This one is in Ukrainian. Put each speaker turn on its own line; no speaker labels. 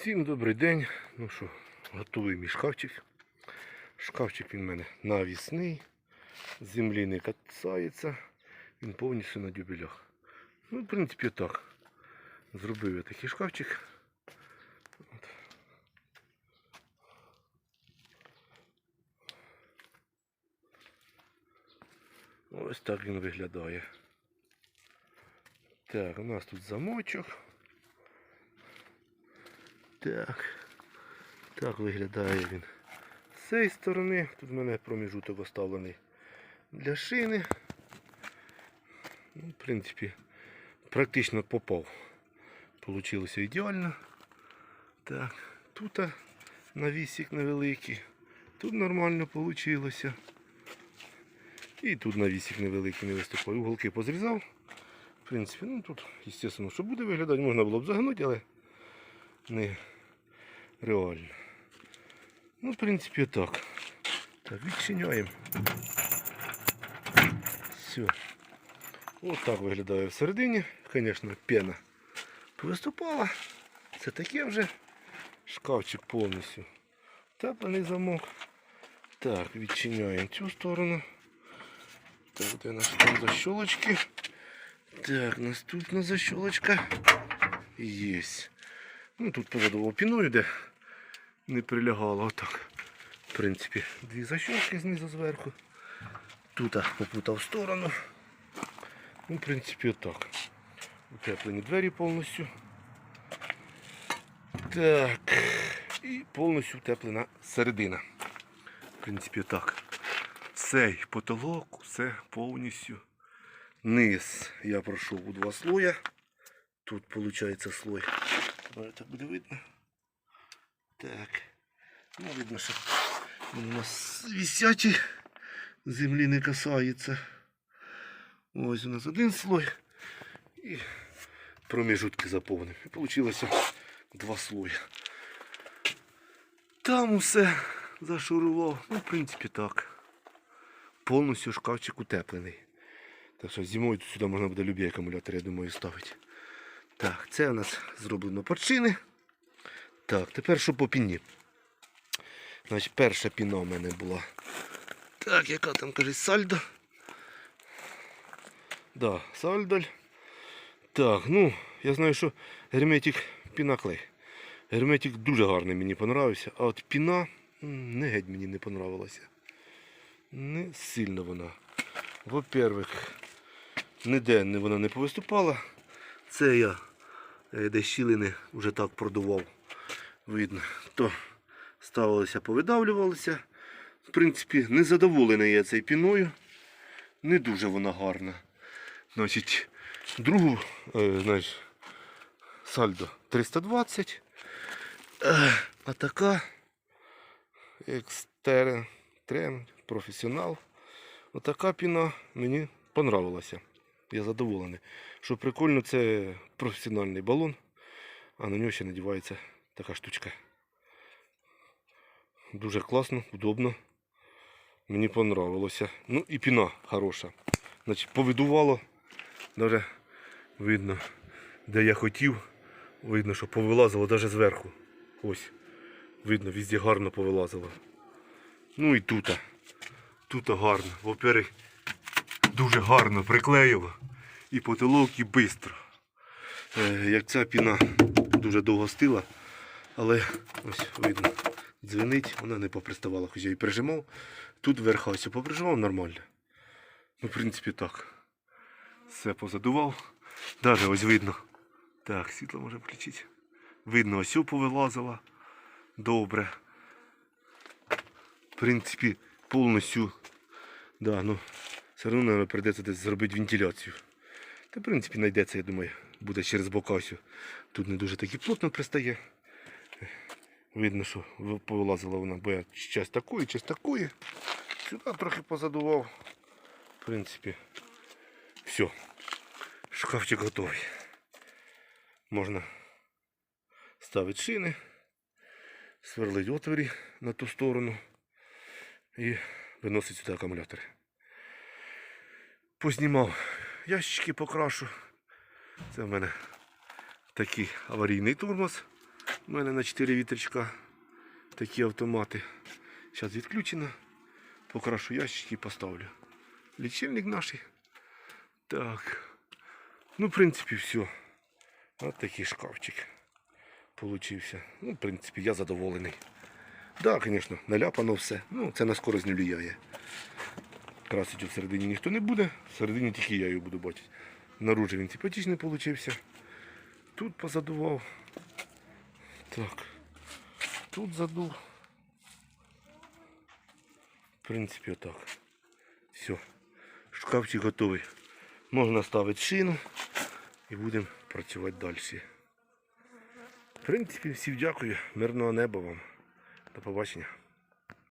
Всім добрий день. Ну що, готовий мій шкафчик. Шкафчик він в мене навісний. Землі не касається. Він повністю на дюбелях. Ну, в принципі, так. Зробив я такий шкафчик. От. Ось так він виглядає. Так, у нас тут замочок. Так. Так виглядає він. З цієї сторони тут в мене проміжуток оставлений для шини. Ну, в принципі, практично попав. Получилося ідеально. Так, тут навісик невеликий. Тут нормально вийшло. І тут навісик невеликий не виступає. Уголки позрізав. В принципі, ну тут, звісно, що буде виглядати, можна було б загнути, але не реально. Ну, в принципі, так. Так, відчиняємо. Все. Ось так виглядає всередині. Звісно, пена повиступала. Це таке вже шкафчик повністю. Теплений замок. Так, відчиняємо цю сторону. Так, де наші там защолочки. Так, наступна защолочка. Єсть. Ну тут позадував піною, де не прилягало отак. В принципі, дві защолки знизу зверху. Тут попутав в сторону. Ну, в принципі, отак. Утеплені двері повністю. Так. І повністю утеплена середина. В принципі, так. Цей потолок, все повністю. Низ я пройшов у два слоя. Тут виходить слой. Давай так буде видно. Так. Ну, видно, що він у нас висячий. Землі не касається. Ось у нас один слой. І проміжутки заповнив. І вийшло два слої. Там усе зашурував. Ну, в принципі, так. Повністю шкафчик утеплений. Так що зимою сюди можна буде любі акумулятори, я думаю, ставити. Так, це у нас зроблено порчини. Так, тепер що по піні. Значить, перша піна у мене була. Так, яка там каже, сальдо. Да, сальдаль. Так, ну, я знаю, що герметик пінаклей. Герметик дуже гарний мені понравився, а от піна не геть мені не понравилася. Не сильно вона. Во-первых, ніде вона не повиступала. Це я де щілини вже так продував. Видно. То ставилося, повидавлювалося. В принципі, не задоволений я цією піною. Не дуже вона гарна. Значить, другу, е, знаєш, сальдо 320. Е, а така екстерн, трен, професіонал. Отака піна мені понравилася. Я задоволений. Що прикольно, це професіональний балон, а на нього ще надівається така штучка. Дуже класно, удобно. Мені понравилося. Ну і піна хороша. Значить, повидувало. Даже видно, де я хотів. Видно, що повилазило навіть зверху. Ось. Видно, везде гарно повилазило. Ну і тут. Тут гарно. Во-первых, дуже гарно приклеїло. І потолок, і швидко. Е, як ця піна дуже довго стила, але ось видно, дзвенить, вона не поприставала, хоч я її прижимав. Тут верха ось поприжимав нормально. Ну, в принципі, так. Все позадував. Даже ось видно. Так, світло може включити. Видно, ось повилазила. Добре. В принципі, повністю. Да, ну, все одно, прийдеться десь зробити вентиляцію. Та, в принципі, знайдеться, я думаю, буде через бокасю. Тут не дуже таки плотно пристає. Видно, що повилазила вона, бо я час такої, час такої. Сюди трохи позадував. В принципі, все. Шкафчик готовий. Можна ставити шини, сверлити отворі на ту сторону і виносити сюди акумулятори. Познімав ящички покрашу. Це в мене такий аварійний тормоз. У мене на 4 вітрячка такі автомати. Зараз відключено. Покрашу ящики і поставлю. Лічильник наш. Так. Ну, в принципі, все. Ось такий шкафчик получився. Ну, в принципі, я задоволений. Так, да, звісно, наляпано все. Ну, це на скорость не впливає. Красити всередині ніхто не буде, всередині тільки я його буду бачити. Наружу він симпатичний получився. Тут позадував. Так. Тут задув. В принципі, отак. Все. Шкафчик готовий. Можна ставити шину і будемо працювати далі. В принципі, всім дякую. Мирного неба вам. До побачення.